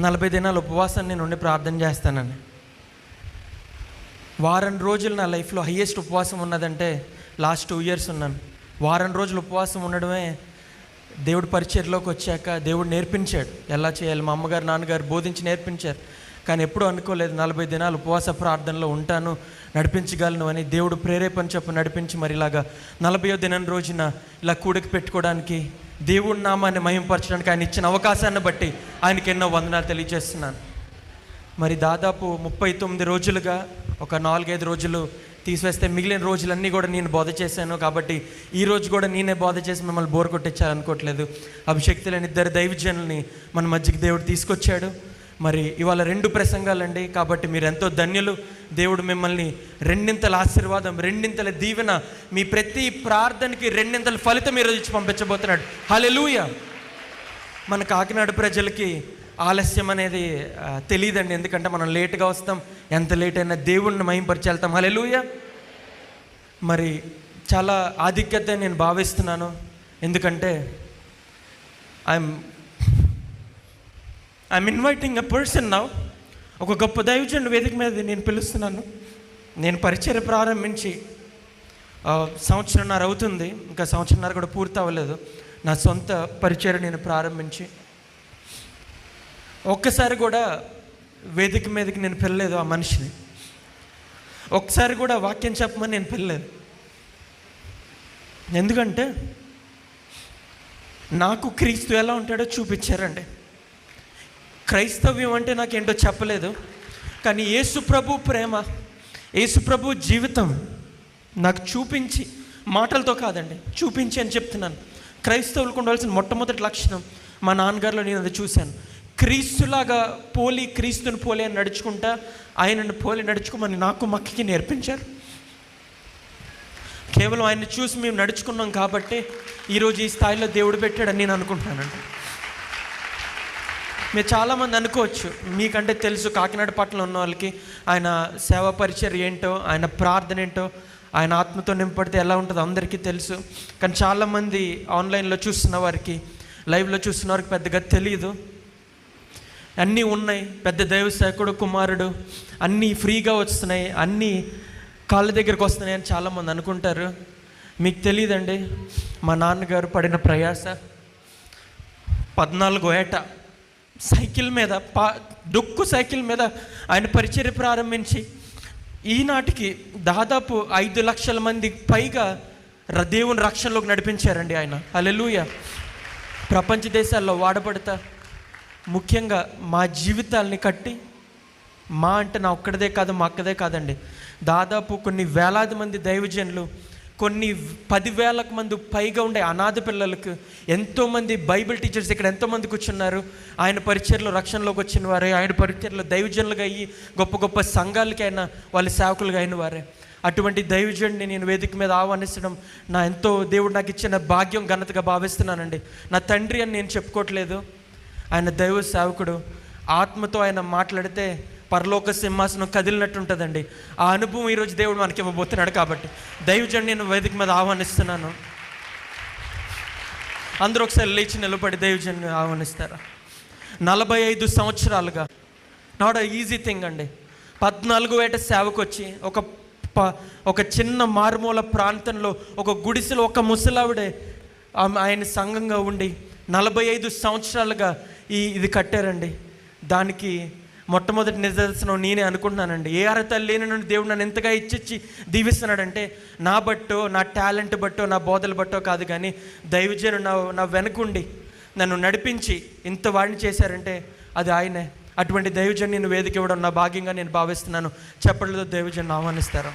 నలభై దినాలు ఉపవాసం నేను ఉండి ప్రార్థన చేస్తానని. వారం రోజులు నా లైఫ్లో హయ్యెస్ట్ ఉపవాసం ఉన్నదంటే లాస్ట్ టూ ఇయర్స్ ఉన్నాను. వారం రోజులు ఉపవాసం ఉండడమే దేవుడు పరిచయలోకి వచ్చాక దేవుడు నేర్పించాడు. ఎలా చేయాలి? మా అమ్మగారు నాన్నగారు బోధించి నేర్పించారు. కానీ ఎప్పుడూ అనుకోలేదు నలభై దినాలు ఉపవాస ప్రార్థనలో ఉంటాను నడిపించగలను అని దేవుడు ప్రేరేపణ చెప్పు నడిపించి మరి ఇలాగా నలభయో దినం రోజున ఇలా కూడికి పెట్టుకోవడానికి దేవుడి నామాన్ని మహింపరచడానికి ఆయన ఇచ్చిన అవకాశాన్ని బట్టి ఆయనకి ఎన్నో వందనాలు తెలియజేస్తున్నాను. మరి దాదాపు ముప్పై తొమ్మిది రోజులుగా ఒక నాలుగైదు రోజులు తీసివేస్తే మిగిలిన రోజులన్నీ కూడా నేను బోధ చేశాను కాబట్టి ఈ రోజు కూడా నేనే బోధ చేసి మిమ్మల్ని బోర్ కొట్టించాలనుకోవట్లేదు. అభిషక్తులైన లేని ఇద్దరు దైవజనుల్ని మన మధ్యకి దేవుడు తీసుకొచ్చాడు. మరి ఇవాళ రెండు ప్రసంగాలండి. కాబట్టి మీరు ఎంతో ధన్యులు. దేవుడు మిమ్మల్ని రెండింతల ఆశీర్వాదం రెండింతల దీవెన మీ ప్రతి ప్రార్థనకి రెండింతల ఫలితం ఈరోజు ఇచ్చి పంపించబోతున్నాడు. హలెలూయ మన కాకినాడ ప్రజలకి ఆలస్యం అనేది తెలియదండి ఎందుకంటే మనం లేట్గా వస్తాం. ఎంత లేట్ అయినా దేవుణ్ణి మహింపరిచి వెళ్తాం. హలెలూయ మరి చాలా ఆధిక్యత నేను భావిస్తున్నాను. ఎందుకంటే I'm I'm inviting a person now ఒక గొప్ప దైవజనుడు వేదిక మీద నేను పిలుస్తున్నాను. నేను పరిచయం ప్రారంభించి సంవత్సరంన్నర అవుతుంది. ఇంకా సంవత్సరంన్నర కూడా పూర్తి అవ్వలేదు. నా సొంత పరిచయం నేను ప్రారంభించి ఒక్కసారి కూడా వేదిక మీదకి నేను పిల్లలేదు ఆ మనిషిని. ఒక్కసారి కూడా వాక్యం చెప్పమని నేను పిల్లలేదు ఎందుకంటే నాకు క్రీస్తు ఎలా ఉంటాడో చూపించారండి. క్రైస్తవ్యం అంటే నాకేంటో చెప్పలేదు. కానీ యేసుప్రభు ప్రేమ యేసుప్రభు జీవితం నాకు చూపించి మాటలతో కాదండి చూపించి అని చెప్తున్నాను. క్రైస్తవులకు ఉండవలసిన మొట్టమొదటి లక్షణం మా నాన్నగారిలో నేను అది చూశాను. క్రీస్తులాగా పోలి క్రీస్తుని పోలి అని నడుచుకుంటా ఆయనను పోలి నడుచుకోమని నాకు మక్కకి నేర్పించారు. కేవలం ఆయన్ని చూసి మేము నడుచుకున్నాం కాబట్టి ఈరోజు ఈ స్థాయిలో దేవుడు పెట్టాడని నేను అనుకుంటున్నానండి. మీరు చాలామంది అనుకోవచ్చు మీకంటే తెలుసు కాకినాడ పట్ల ఉన్న వాళ్ళకి ఆయన సేవా పరిచయం ఏంటో ఆయన ప్రార్థన ఏంటో ఆయన ఆత్మతో నింపడితే ఎలా ఉంటుందో అందరికీ తెలుసు. కానీ చాలామంది ఆన్లైన్లో చూస్తున్న వారికి లైవ్లో చూస్తున్న వారికి పెద్దగా తెలియదు అన్నీ ఉన్నాయి. పెద్ద దైవ సేకుడు కుమారుడు అన్నీ ఫ్రీగా వస్తున్నాయి అన్నీ కాళ్ళ దగ్గరికి వస్తున్నాయి అని చాలామంది అనుకుంటారు. మీకు తెలియదండి మా నాన్నగారు పడిన ప్రయాస పద్నాలుగో ఏట సైకిల్ మీద పా డొక్కు సైకిల్ మీద ఆయన పరిచర్య ప్రారంభించి ఈనాటికి దాదాపు ఐదు లక్షల మంది పైగా ర- దేవుని రక్షణలోకి నడిపించారండి ఆయన. అలెలుయ ప్రపంచ దేశాల్లో వాడబడతా ముఖ్యంగా మా జీవితాల్ని కట్టి మా అంటే నా ఒక్కడిదే కాదు మా అక్కదే కాదండి. దాదాపు కొన్ని వేలాది మంది దైవజనులు కొన్ని పదివేలకు మంది పైగా ఉండే అనాథ పిల్లలకు ఎంతోమంది బైబిల్ టీచర్స్ ఇక్కడ ఎంతోమంది కూర్చున్నారు. ఆయన పరిచయలో రక్షణలోకి వచ్చిన వారే ఆయన పరిచయలో దైవజనులుగా అయ్యి గొప్ప గొప్ప సంఘాలకి అయినా వాళ్ళ సేవకులుగా అయిన వారే. అటువంటి దైవజనుడిని నేను వేదిక మీద ఆహ్వానించడం నా ఎంతో దేవుడు నాకు ఇచ్చిన భాగ్యం ఘనతగా భావిస్తున్నానండి. నా తండ్రి అని నేను చెప్పుకోవట్లేదు. ఆయన దైవ సేవకుడు. ఆత్మతో ఆయన మాట్లాడితే పరలోక సింహాసనం కదిలినట్టుంటుందండి. ఆ అనుభవం ఈరోజు దేవుడు మనకి ఇవ్వబోతున్నాడు కాబట్టి దైవజన్ నేను వేదిక మీద ఆహ్వానిస్తున్నాను. అందరూ ఒకసారి లేచి నిలబడి దైవజన్ని ఆహ్వానిస్తారా? నలభై ఐదు సంవత్సరాలుగా. నాట్ ఈజీ థింగ్ అండి. పద్నాలుగు వేట సేవకు వచ్చి ఒక ప- ఒక చిన్న మారుమూల ప్రాంతంలో ఒక గుడిసెలో ఒక ముసలావిడే ఆయన సంఘంగా ఉండి నలభై ఐదు సంవత్సరాలుగా ఈ ఇది కట్టారండి. దానికి మొట్టమొదటి నిదర్శనం నేనే అనుకుంటున్నానండి. ఏ అర్హత లేని నుండి దేవుడు నన్ను ఎంతగా ఇచ్చిచ్చి దీవిస్తున్నాడంటే నా బట్టో నా టాలెంట్ బట్టో నా బోధలు బట్టో కాదు కానీ దైవజను నా నా వెనకుండి నన్ను నడిపించి ఇంత వాడిని చేశారంటే అది ఆయనే. అటువంటి దైవజన్ నేను వేదిక ఇవ్వడం నా భాగ్యంగా నేను భావిస్తున్నాను. చెప్పడంలో దైవజన్ ఆహ్వానిస్తారు?